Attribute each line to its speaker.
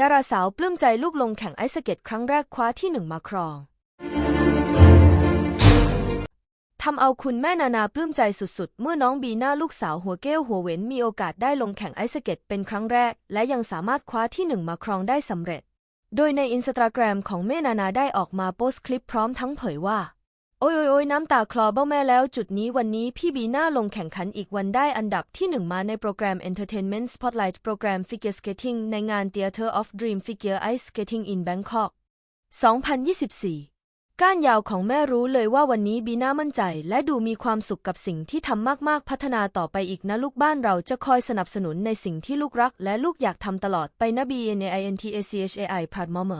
Speaker 1: ดาราสาวปลื้มใจลูกลงแข่งไอซ์สเก็ตครั้งแรกคว้าที่หนึ่งมาครองทำเอาคุณแม่นานาปลื้มใจสุดๆ เมื่อน้องบีน่าลูกสาวหัวเก้วหัวเหวนมีโอกาสได้ลงแข่งไอซ์สเก็ตเป็นครั้งแรก และยังสามารถคว้าที่หนึ่งมาครองได้สำเร็จ โดยในอินสตาแกรมของแม่นานาได้ออกมาโพสต์คลิปพร้อมทั้งเผยว่า โอ้ยโอยโอยน้ำตาคลอเบ้าแม่แล้วจุดนี้วันนี้พี่บีน่าลงแข่งขันอีกวันได้อันดับที่หนึ่งมาในโปรแกรม Entertainment Spotlight โปรแกรม Figure Skating ในงาน Theater of Dream Figure Ice Skating in Bangkok 2024 ก้านยาวของแม่รู้เลยว่าวันนี้บีน่ามั่นใจ และดูมีความสุขกับสิ่งที่ทำมากๆ พัฒนาต่อไปอีกนะลูกบ้านเราจะคอยสนับสนุนในสิ่งที่ลูกรัก และลูกอยากทำตลอดไปนะ B N A I N T A C H A I พาดมอม